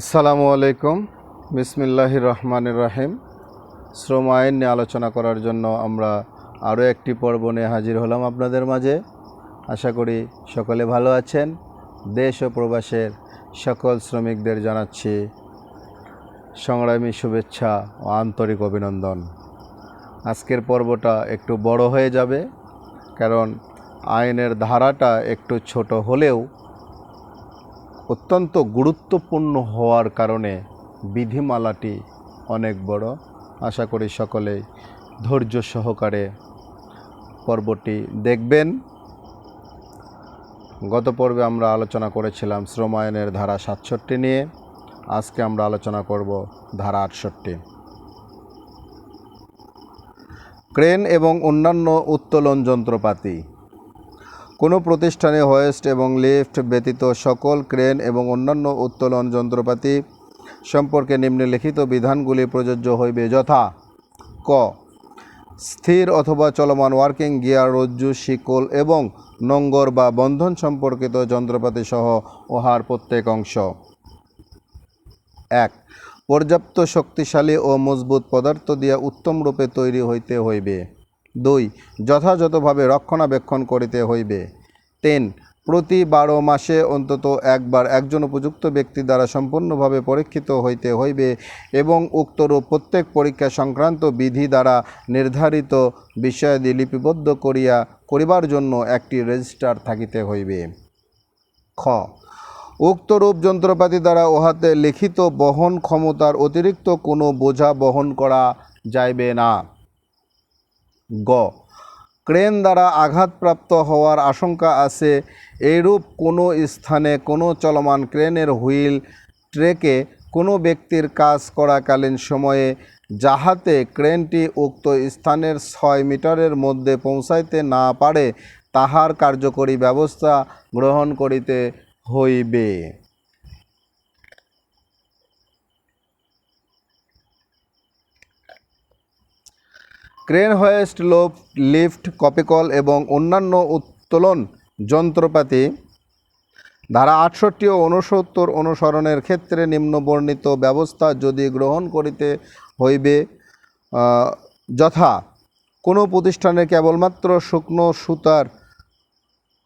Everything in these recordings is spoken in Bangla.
আসসালামু আলাইকুম। বিসমিল্লাহ রহমানুর রাহিম। শ্রম আইন নিয়ে আলোচনা করার জন্য আমরা আরও একটি পর্ব নিয়ে হাজির হলাম আপনাদের মাঝে। আশা করি সকলে ভালো আছেন। দেশ ও প্রবাসের সকল শ্রমিকদের জানাচ্ছি সংগ্রামী শুভেচ্ছা ও আন্তরিক অভিনন্দন। আজকের পর্বটা একটু বড় হয়ে যাবে, কারণ আইনের ধারাটা একটু ছোট হলেও অত্যন্ত গুরুত্বপূর্ণ হওয়ার কারণে বিধিমালাটি অনেক বড়। আশা করি সকলেই ধৈর্য সহকারে পর্বটি দেখবেন। গত পর্বে আমরা আলোচনা করেছিলাম শ্রম আইনের ধারা সাতষট্টি নিয়ে। আজকে আমরা আলোচনা করব ধারা আটষট্টি। ক্রেন এবং অন্যান্য উত্তোলন যন্ত্রপাতি। কোনো প্রতিষ্ঠানে হোয়েস্ট এবং লিফট ব্যতীত সকল ক্রেন এবং অন্যান্য উত্তোলন যন্ত্রপাতি সম্পর্কে নিম্নলিখিত বিধানগুলি প্রযোজ্য হইবে। যথা, ক, স্থির অথবা চলমান ওয়ার্কিং গিয়ার রজ্জু, শিকল এবং নঙ্গর বা বন্ধন সম্পর্কিত যন্ত্রপাতি সহ উহার প্রত্যেক অংশ। এক, পর্যাপ্ত শক্তিশালী ও মজবুত পদার্থ দিয়া উত্তম রূপে তৈরি হইতে হইবে। দুই, যথাযথভাবে রক্ষণাবেক্ষণ করিতে হইবে। তিন, প্রতি বারো মাসে অন্তত একবার একজন উপযুক্ত ব্যক্তি দ্বারা সম্পূর্ণভাবে পরীক্ষিত হইতে হইবে এবং উক্তরূপ প্রত্যেক পরীক্ষা সংক্রান্ত বিধি দ্বারা নির্ধারিত বিষয়াদি লিপিবদ্ধ করিয়া করিবার জন্য একটি রেজিস্টার থাকিতে হইবে। খ, উক্তরূপ যন্ত্রপাতি দ্বারা উহাতে লিখিত বহন ক্ষমতার অতিরিক্ত কোনো বোঝা বহন করা যাইবে না। গ। ক্রেন দ্বারা আঘাতপ্রাপ্ত হওয়ার আশঙ্কা আছে, এইরূপ কোনো স্থানে কোনো চলমান ক্রেনের হুইল ট্রেকে কোনো ব্যক্তির কাজ করাকালীন সময়ে যাহাতে ক্রেনটি উক্ত স্থানের ছয় মিটারের মধ্যে পৌঁছাইতে না পারে, তাহার কার্যকরী ব্যবস্থা গ্রহণ করিতে হইবে। ক্রেন হোয়েস্ট লোভ লিফট, কপিকল এবং অন্যান্য উত্তোলন যন্ত্রপাতি ধারা আটষট্টি ও উনসত্তর অনুসরণের ক্ষেত্রে নিম্নবর্ণিত ব্যবস্থা যদি গ্রহণ করিতে হইবে যথা কোনো প্রতিষ্ঠানে কেবলমাত্র শুকনো সুতার,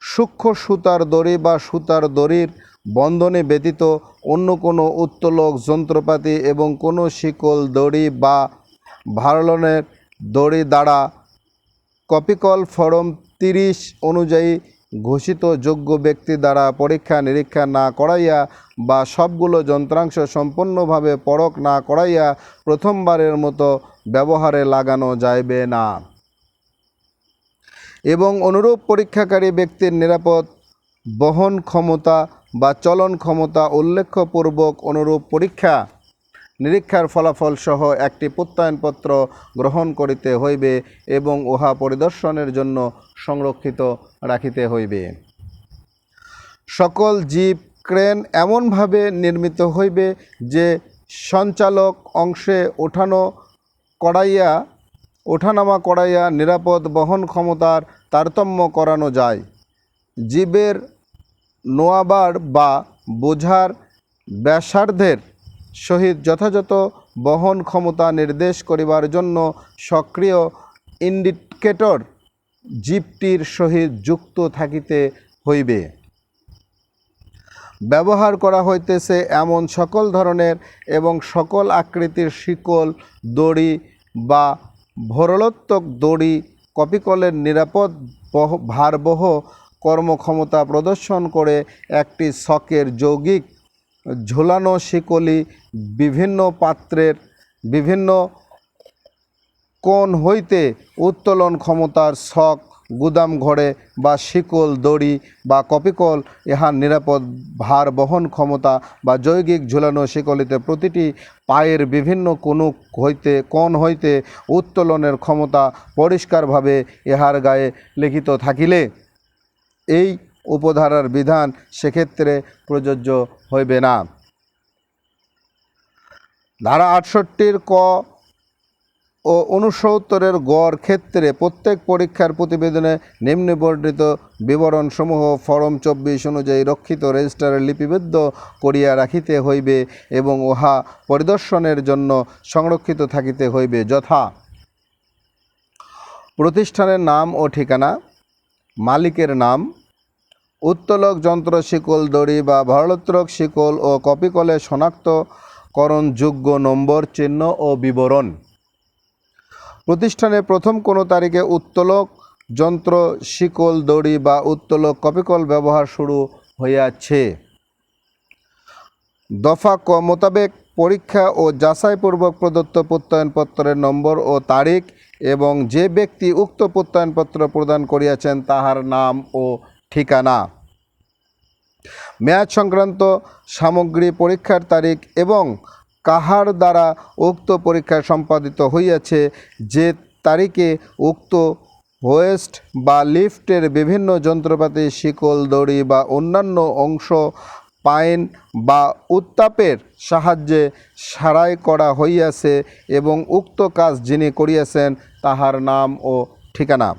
সূক্ষ্ম সুতার দড়ি বা সুতার দড়ির বন্ধনে ব্যতীত অন্য কোনো উত্তোলক যন্ত্রপাতি এবং কোনো শিকল দড়ি বা ভারলনের দড়ি দ্বারা কপিকল ফরম তিরিশ অনুযায়ী ঘোষিত যোগ্য ব্যক্তি দ্বারা পরীক্ষা নিরীক্ষা না করাইয়া বা সবগুলো যন্ত্রাংশ সম্পূর্ণভাবে পরখ না করাইয়া প্রথমবারের মতো ব্যবহারে লাগানো যাইবে না। এবং অনুরূপ পরীক্ষাকারী ব্যক্তির নিরাপদ বহন ক্ষমতা বা চলন ক্ষমতা উল্লেখপূর্বক অনুরূপ পরীক্ষা নিরীক্ষার ফলাফল সহ একটি প্রত্যয়নপত্র গ্রহণ করিতে হইবে এবং উহা পরিদর্শনের জন্য সংরক্ষিত রাখিতে হইবে। সকল জীব ক্রেন এমনভাবে নির্মিত হইবে যে সঞ্চালক অংশে ওঠানো করাইয়া ওঠানামা করাইয়া নিরাপদ বহন ক্ষমতার তারতম্য করানো যায়। জীবের নোয়াবার বা বোঝার ব্যাসার্ধের সহিত যথাযথ বহন ক্ষমতা নির্দেশ করিবার জন্য সক্রিয় ইন্ডিকেটর জীবটির সহিত যুক্ত থাকিতে হইবে। ব্যবহার করা হইতেছে এমন সকল ধরনের এবং সকল আকৃতির শিকল, দড়ি বা ভরলোত্তক দড়ি, কপিকলের নিরাপদ বহ, ভারবহ কর্মক্ষমতা প্রদর্শন করে একটি শকের যৌগিক ঝোলানো শিকলি বিভিন্ন পাত্রের বিভিন্ন কোণ হইতে উত্তোলন ক্ষমতার শখ, গুদাম ঘরে বা শিকল, দড়ি বা কপিকল ইহার নিরাপদ ভার বহন ক্ষমতা বা যৌগিক ঝুলানো শিকলিতে প্রতিটি পায়ের বিভিন্ন কোনো হইতে, কোণ হইতে উত্তোলনের ক্ষমতা পরিষ্কারভাবে ইহার গায়ে লিখিত থাকিলে, এই উপধারার বিধান সেক্ষেত্রে প্রযোজ্য হইবে না। ধারা আটষট্টির ক ও উনসত্তরের গড় ক্ষেত্রে প্রত্যেক পরীক্ষার প্রতিবেদনে নিম্নবর্ণিত বিবরণসমূহ ফরম চব্বিশ অনুযায়ী রক্ষিত রেজিস্টারে লিপিবদ্ধ করিয়া রাখিতে হইবে এবং উহা পরিদর্শনের জন্য সংরক্ষিত থাকিতে হইবে। যথা প্রতিষ্ঠানের নাম ও ঠিকানা, মালিকের নাম উত্তোলক যন্ত্র শিকল, দড়ি বা ভারলোত্তরক শিকল ও কপিকলে শনাক্তকরণযোগ্য নম্বর, চিহ্ন ও বিবরণ। প্রতিষ্ঠানে প্রথম কোনো তারিখে উত্তোলক যন্ত্র, শিকল, দড়ি বা উত্তোলক কপিকল ব্যবহার শুরু হইয়াছে। দফা ক মোতাবেক পরীক্ষা ও যাচাইপূর্বক প্রদত্ত প্রত্যয়নপত্রের নম্বর ও তারিখ এবং যে ব্যক্তি উক্ত প্রত্যয়নপত্র প্রদান করিয়াছেন তাহার নাম ও ঠিকানা। মেয়াদ সংক্রান্ত সামগ্রী পরীক্ষার তারিখ এবং কাহার দ্বারা উক্ত পরীক্ষা সম্পাদিত হইয়াছে যে তারিখে উক্ত হোয়েস্ট বা লিফটের বিভিন্ন যন্ত্রপাতি, শিকল, দড়ি বা অন্যান্য অংশ, পাইন বা উত্তাপের সাহায্যে সারাই করা হইয়াছে এবং উক্ত কাজ যিনি করিয়াছেন তাহার নাম ও ঠিকানা।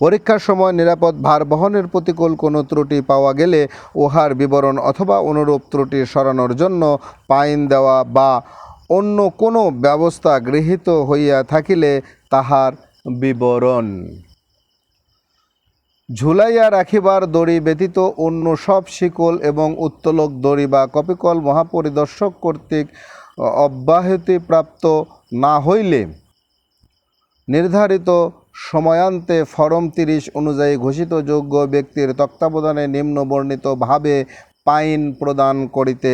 পরীক্ষার সময় নিরাপদ ভার বহনের প্রতিকূল কোনো ত্রুটি পাওয়া গেলে উহার বিবরণ অথবা অনুরূপ ত্রুটি সরানোর জন্য পাইন দেওয়া বা অন্য কোনো ব্যবস্থা গৃহীত হইয়া থাকিলে তাহার বিবরণ। ঝুলাইয়া রাখিবার দড়ি ব্যতীত অন্য সব শিকল এবং উত্তোলক দড়ি বা কপিকল মহাপরিদর্শক কর্তৃক অব্যাহতিপ্রাপ্ত না হইলে নির্ধারিত সময়ান্তে ফরম তিরিশ অনুযায়ী ঘোষিত যোগ্য ব্যক্তির তত্ত্বাবধানে নিম্ন বর্ণিতভাবে পাইন প্রদান করিতে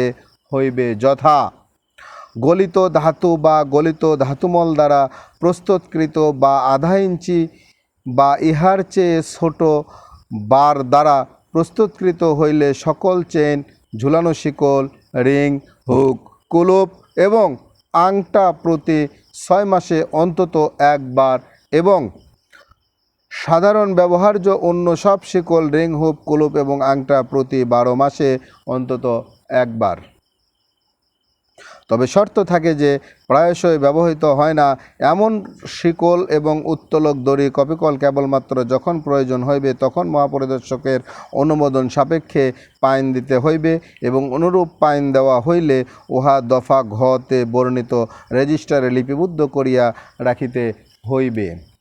হইবে যথা গলিত ধাতু বা গলিত ধাতুমল দ্বারা প্রস্তুতকৃত বা আধা ইঞ্চি বা ইহার চেয়ে ছোট বার দ্বারা প্রস্তুতকৃত হইলে সকল চেন ঝুলানো শিকল, রিং, হুক, কুলুপ এবং আংটা প্রতি ছয় মাসে অন্তত একবার এবং সাধারণ ব্যবহার্য অন্য সব শিকল, রিং, হুপ, কুলুপ এবং আংটা প্রতি বারো মাসে অন্তত একবার। তবে শর্ত থাকে যে, প্রায়শই ব্যবহৃত হয় না এমন শিকল এবং উত্তোলক দড়ি কপিকল কেবলমাত্র যখন প্রয়োজন হইবে তখন মহাপরিদর্শকের অনুমোদন সাপেক্ষে পাইন দিতে হইবে এবং অনুরূপ পাইন দেওয়া হইলে উহা দফা ঘতে বর্ণিত রেজিস্টারে লিপিবদ্ধ করিয়া রাখিতে হইবে।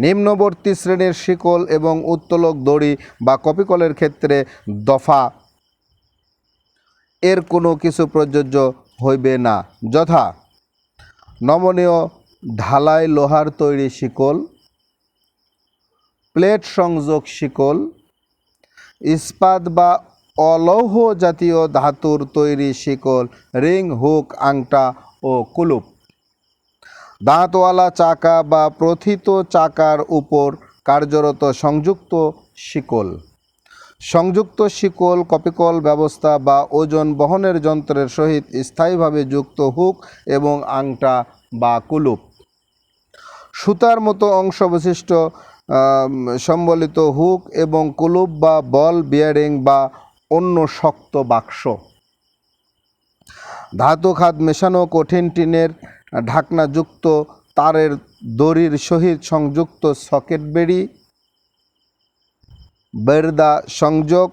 নিম্নবর্তী শ্রেণির শিকল এবং উত্তোলক দড়ি বা কপিকলের ক্ষেত্রে দফা। এর কোনো কিছু প্রযোজ্য হইবে না। যথা, নমনীয় ঢালাই লোহার তৈরি শিকল, প্লেট সংযোগ শিকল, ইস্পাত বা অলৌহ জাতীয় ধাতুর তৈরি শিকল, রিং, হুক, আংটা ও কুলুপ। দাঁতওয়ালা চাকা বা প্রথিত চাকার উপর কার্যরত সংযুক্ত শিকল। সংযুক্ত শিকল, কপিকল ব্যবস্থা বা ওজন বহনের যন্ত্রের সহিত স্থায়ীভাবে যুক্ত হুক এবং আংটা বা কুলুপ। সুতার মতো অংশ বিশিষ্ট সম্বলিত হুক এবং কুলুপ বা বল, বিয়ারিং বা অন্য শক্ত বাক্স। ধাতু খাত মেশানো কঠিন টিনের ঢাকনাযুক্ত তারের দড়ির সহিত সংযুক্ত সকেট বেড়ি বেরদা সংযোগ।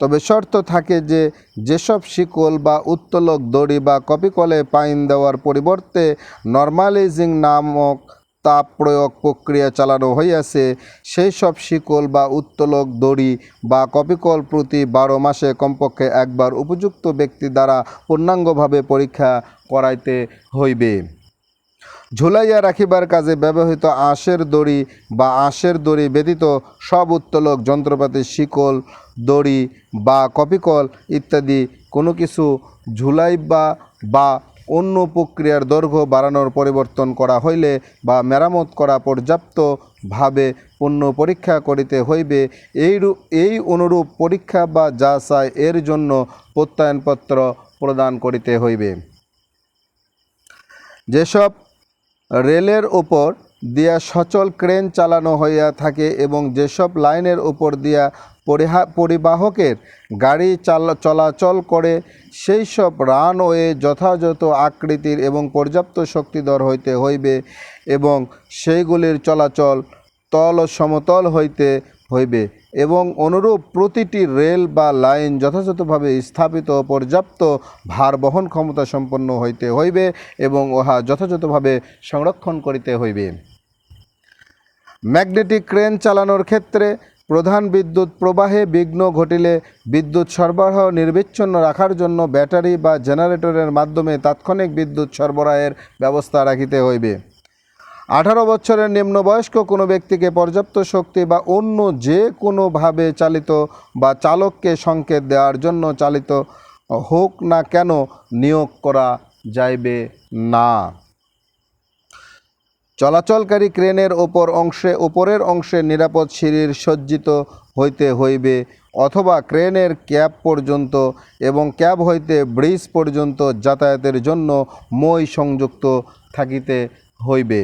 তবে শর্ত থাকে যে যেসব শিকল বা উত্তোলক দড়ি বা কপিকলে পাইন দেওয়ার পরিবর্তে নর্মালাইজিং নামক তাপ প্রয়োগ প্রক্রিয়া চালানো হইয়াছে। সেই সব শিকল বা উত্তোলক দড়ি বা কপিকল প্রতি বারো মাসে কমপক্ষে একবার উপযুক্ত ব্যক্তি দ্বারা পূর্ণাঙ্গভাবে পরীক্ষা করাইতে হইবে। ঝুলাইয়া রাখিবার কাজে ব্যবহৃত আঁশের দড়ি বা আঁশের দড়ি ব্যতীত সব উত্তোলক যন্ত্রপাতি, শিকল, দড়ি বা কপিকল ইত্যাদি কোনো কিছু ঝুলাইবা বা অন্য প্রক্রিয়ার দৈর্ঘ্য বাড়ানোর পরিবর্তন করা হইলে বা মেরামত করা পর্যাপ্তভাবে পণ্য পরীক্ষা করিতে হইবে এই এই অনুরূপ পরীক্ষা বা যাচাই এর জন্য প্রত্যয়নপত্র প্রদান করিতে হইবে। যেসব রেলের ওপর দিয়া সচল ক্রেন চালানো হইয়া থাকে এবং যেসব লাইনের উপর দিয়া পরিবাহকের গাড়ি চাল, চলাচল করে, সেই সব রানওয়ে যথাযথ আকৃতির এবং পর্যাপ্ত শক্তিধর হইতে হইবে এবং সেইগুলির চলাচল তল সমতল হইতে হইবে এবং অনুরূপ প্রতিটি রেল বা লাইন যথাযথভাবে স্থাপিত পর্যাপ্ত ভার বহন ক্ষমতা সম্পন্ন হইতে হইবে এবং উহা যথাযথভাবে সংরক্ষণ করিতে হইবে। ম্যাগনেটিক ক্রেন চালানোর ক্ষেত্রে প্রধান বিদ্যুৎ প্রবাহে বিঘ্ন ঘটিলে বিদ্যুৎ সরবরাহ নির্বিচ্ছিন্ন রাখার জন্য ব্যাটারি বা জেনারেটরের মাধ্যমে তাৎক্ষণিক বিদ্যুৎ সরবরাহের ব্যবস্থা রাখিতে হইবে। আঠারো বছরের নিম্নবয়স্ক কোনো ব্যক্তিকে পর্যাপ্ত শক্তি বা অন্য যে কোনোভাবে চালিত বা চালককে সংকেত দেওয়ার জন্য চালিত হোক না কেন নিয়োগ করা যাইবে না। চলাচলকারী ক্রেনের ওপর অংশে উপরের অংশে নিরাপদ সিঁড়ির সজ্জিত হইতে হইবে অথবা ক্রেনের ক্যাব পর্যন্ত এবং ক্যাব হইতে ব্রিজ পর্যন্ত যাতায়াতের জন্য মই সংযুক্ত থাকিতে হইবে।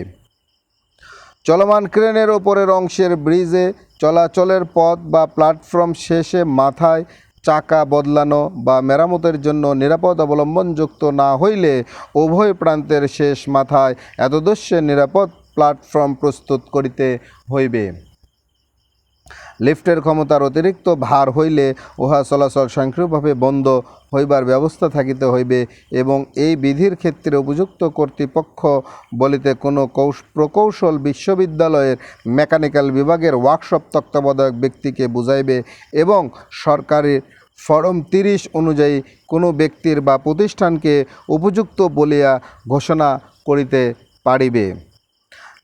চলমান ক্রেনের ওপরের অংশের ব্রিজে চলাচলের পথ বা প্ল্যাটফর্ম শেষে মাথায় চাকা বদলানো বা মেরামতের জন্য নিরাপদ অবলম্বনযুক্ত না হইলে উভয় প্রান্তের শেষ মাথায় এতদস্যে নিরাপদ প্ল্যাটফর্ম প্রস্তুত করিতে হইবে। লিফটের ক্ষমতার অতিরিক্ত ভার হইলে উহা চলাচল স্বয়ংক্রিয়ভাবে বন্ধ হইবার ব্যবস্থা থাকিতে হইবে এবং এই বিধির ক্ষেত্রে উপযুক্ত কর্তৃপক্ষ বলিতে কোনো কৌশ প্রকৌশল বিশ্ববিদ্যালয়ের মেকানিক্যাল বিভাগের ওয়ার্কশপ তত্ত্বাবধায়ক ব্যক্তিকে বুঝাইবে এবং সরকারের ফরম তিরিশ অনুযায়ী কোনো ব্যক্তির বা প্রতিষ্ঠানকে উপযুক্ত বলিয়া ঘোষণা করিতে পারিবে।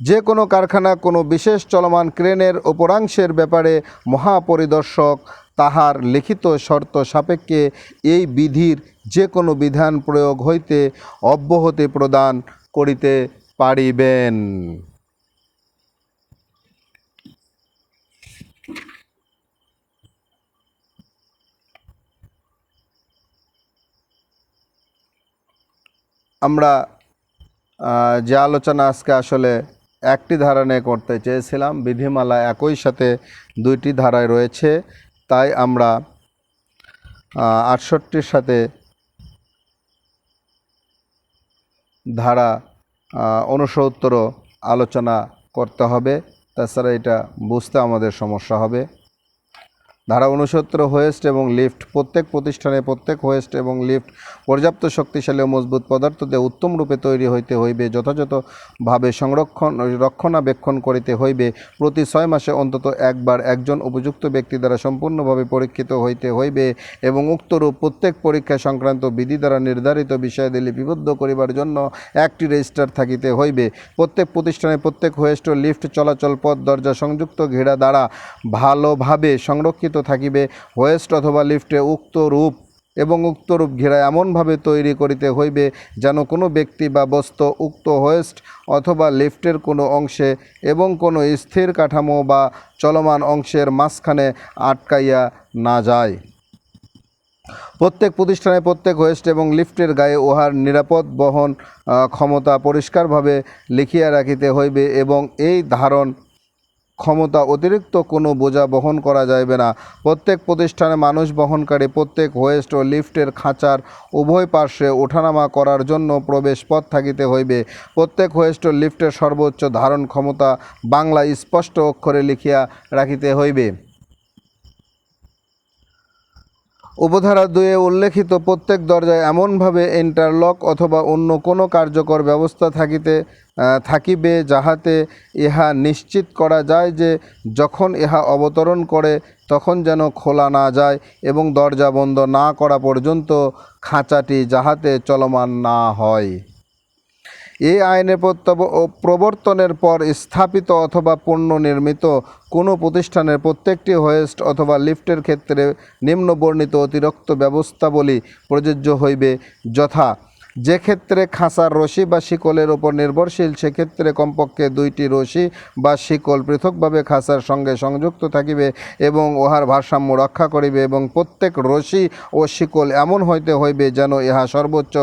যে কোনো কারখানা কোনো বিশেষ চলমান ক্রেনের অপরাংশের ব্যাপারে মহাপরিদর্শক তাহার লিখিত শর্ত সাপেক্ষে এই বিধির যে কোনো বিধান প্রয়োগ হইতে অব্যাহতি প্রদান করিতে পারিবেন। আমরা যে আলোচনা আজকে আসলে একটি ধারা নিয়ে করতে চেয়েছিলাম, বিধিমালা একই সাথে দুইটি ধারায় রয়েছে, তাই আমরা আটষট্টির সাথে ধারা অনুসত্তরও আলোচনা করতে হবে। তাছাড়া এটা বুঝতে আমাদের সমস্যা হবে। ধারা উনসত্তর হোয়েস্ট এবং লিফট প্রত্যেক প্রতিষ্ঠানে প্রত্যেক হোয়েস্ট এবং লিফট পর্যাপ্ত শক্তিশালী ও মজবুত পদার্থ দিয়ে উত্তম রূপে তৈরি হইতে হইবে, যথাযথভাবে সংরক্ষণ, রক্ষণাবেক্ষণ করিতে হইবে। প্রতি ছয় মাসে অন্তত একবার একজন উপযুক্ত ব্যক্তি দ্বারা সম্পূর্ণভাবে পরীক্ষিত হইতে হইবে এবং উক্তরূপ প্রত্যেক পরীক্ষা সংক্রান্ত বিধি দ্বারা নির্ধারিত বিষয় বিষয়াদি লিপিবদ্ধ করিবার জন্য একটি রেজিস্টার থাকিতে হইবে। প্রত্যেক প্রতিষ্ঠানে প্রত্যেক হোয়েস্ট ও লিফট চলাচল পথ দরজা সংযুক্ত ঘেরা দ্বারা ভালোভাবে সংরক্ষিত থাকিবে হোয়েস্ট অথবা লিফটে উক্ত রূপ এবং উক্ত রূপ ঘেরা এমনভাবে তৈরি করিতে হইবে যেন কোনো ব্যক্তি বা বস্তু উক্ত হোয়েস্ট অথবা লিফটের কোনো অংশে এবং কোনো স্থির কাঠামো বা চলমান অংশের মাঝখানে আটকাইয়া না যায়। প্রত্যেক প্রতিষ্ঠানে প্রত্যেক হোয়েস্ট এবং লিফটের গায়ে উহার নিরাপদ বহন ক্ষমতা পরিষ্কারভাবে লিখিয়া রাখিতে হইবে এবং এই ধারণ ক্ষমতা অতিরিক্ত কোনো বোঝা বহন করা যাইবে না। প্রত্যেক প্রতিষ্ঠানে মানুষ বহনকারী প্রত্যেক হোয়েস্ট ও লিফটের খাঁচার উভয় পার্শ্বে ওঠানামা করার জন্য প্রবেশ পথ থাকিতে হইবে। প্রত্যেক হোয়েস্ট ও লিফটের সর্বোচ্চ ধারণ ক্ষমতা বাংলা স্পষ্ট অক্ষরে লিখিয়া রাখিতে হইবে। উপধারা দুয়ে উল্লেখিত প্রত্যেক দরজায় এমনভাবে ইন্টারলক অথবা অন্য কোনো কার্যকর ব্যবস্থা থাকিতে থাকিবে যাহাতে ইহা নিশ্চিত করা যায় যে যখন ইহা অবতরণ করে তখন যেন খোলা না যায় এবং দরজা বন্ধ না করা পর্যন্ত খাঁচাটি যাহাতে চলমান না হয়। এই আইনের প্রত্যব- ও প্রবর্তনের পর স্থাপিত অথবা পণ্য নির্মিত কোনো প্রতিষ্ঠানের প্রত্যেকটি হোয়েস্ট অথবা লিফটের ক্ষেত্রে নিম্নবর্ণিত অতিরিক্ত ব্যবস্থাবলী প্রযোজ্য হইবে, যথা যে ক্ষেত্রে খাঁচার রশি বা শিকলের ওপর নির্ভরশীল, সেক্ষেত্রে কমপক্ষে দুইটি রশি বা শিকল পৃথকভাবে খাঁচার সঙ্গে সংযুক্ত থাকিবে এবং উহার ভারসাম্য রক্ষা করিবে এবং প্রত্যেক রশি ও শিকল এমন হইতে হইবে যেন ইহা সর্বোচ্চ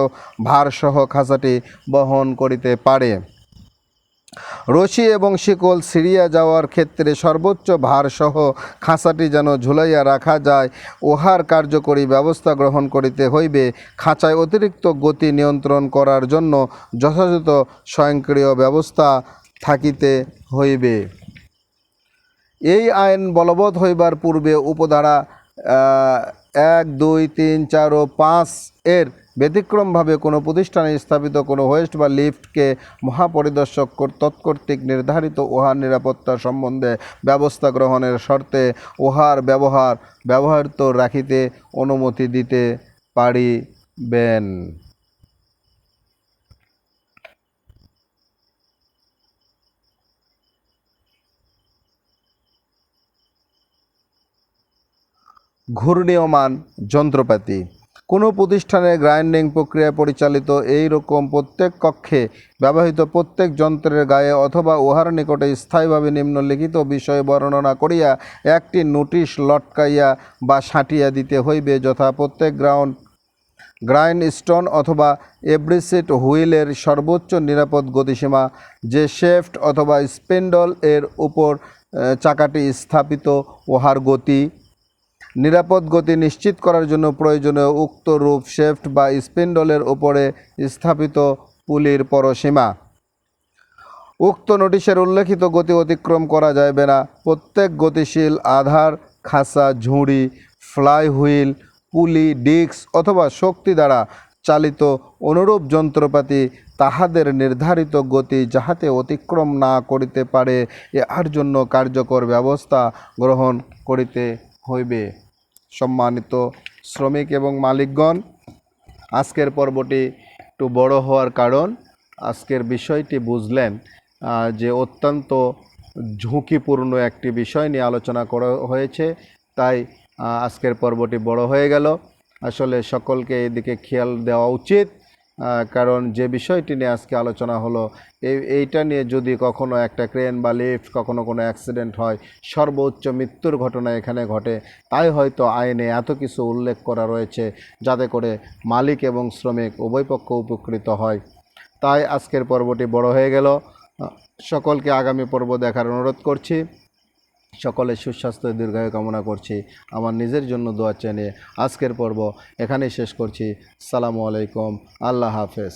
ভারসহ খাঁচাটি বহন করিতে পারে। রশি এবং শিকল সিরিয়া যাওয়ার ক্ষেত্রে সর্বোচ্চ ভারসহ খাঁচাটি যেন ঝুলাইয়া রাখা যায়, উহার কার্যকরী ব্যবস্থা গ্রহণ করিতে হইবে। খাঁচায় অতিরিক্ত গতি নিয়ন্ত্রণ করার জন্য যথাযথ স্বয়ংক্রিয় ব্যবস্থা থাকিতে হইবে। এই আইন বলবৎ হইবার পূর্বে উপধারা এক, দুই, তিন, চার ও পাঁচ এর ব্যতিক্রমভাবে কোনো প্রতিষ্ঠানে স্থাপিত কোনো হোয়েস্ট বা লিফটকে মহাপরিদর্শক কর- তৎকর্তৃক নির্ধারিত উহার নিরাপত্তা সম্বন্ধে ব্যবস্থা গ্রহণের শর্তে উহার ব্যবহার ব্যবহৃত রাখিতে অনুমতি দিতে পারিবেন। ঘূর্ণীয়মান যন্ত্রপাতি কোনো প্রতিষ্ঠানের গ্রাইন্ডিং প্রক্রিয়া পরিচালিত এই রকম প্রত্যেক কক্ষে ব্যবহৃত প্রত্যেক যন্ত্রের গায়ে অথবা উহার নিকটে স্থায়ীভাবে নিম্নলিখিত বিষয় বর্ণনা করিয়া একটি নোটিশ লটকাইয়া বা সাঁটিয়া দিতে হইবে, যথা প্রত্যেক গ্রাউন্ড গ্রাইন্ড স্টোন অথবা এব্রিসিট হুইলের সর্বোচ্চ নিরাপদ গতিসীমা, যে শেফট অথবা স্পেন্ডল এর উপর চাকাটি স্থাপিত, উহার গতি নিরাপদ গতি নিশ্চিত করার জন্য প্রয়োজনীয় উক্ত রূপ শেফট বা স্পিন্ডলের উপরে স্থাপিত পুলির পরসীমা উক্ত নোটিশের উল্লেখিত গতি অতিক্রম করা যাইবে না। প্রত্যেক গতিশীল আধার খাসা ঝুড়ি ফ্লাই হুইল পুলি, ডিস্ক অথবা শক্তি দ্বারা চালিত অনুরূপ যন্ত্রপাতি তাহাদের নির্ধারিত গতি যাহাতে অতিক্রম না করিতে পারে ইহার জন্য কার্যকর ব্যবস্থা গ্রহণ করিতে হইবে। সম্মানিত শ্রমিক এবং মালিকগণ, আজকের পর্বটি একটু বড় হওয়ার কারণ আজকের বিষয়টি বুঝলেন যে অত্যন্ত ঝুঁকিপূর্ণ একটি বিষয় নিয়ে আলোচনা করা হয়েছে, তাই আজকের পর্বটি বড় হয়ে গেল। আসলে সকলকে এদিকে খেয়াল দেওয়া উচিত। কারণ যে বিষয়টি নিয়ে আজকে আলোচনা হলো, এই, এইটা নিয়ে যদি কখনো একটা ক্রেন বা লিফট কখনো কোনো অ্যাক্সিডেন্ট হয়, সর্বোচ্চ মৃত্যুর ঘটনা এখানে ঘটে, তাই হয়তো আইনে এত কিছু উল্লেখ করা রয়েছে যাতে করে মালিক এবং শ্রমিক উভয় পক্ষ উপকৃত হয়। তাই আজকের পর্বটি বড় হয়ে গেল। সকলকে আগামী পর্ব দেখার অনুরোধ করছি। সকলের সুস্বাস্থ্য দীর্ঘায়ু কামনা করছি। আমার নিজের জন্য দোয়ার চেয়ে আজকের পর্ব এখানেই শেষ করছি। সালামু আলাইকুম। আল্লাহ হাফেজ।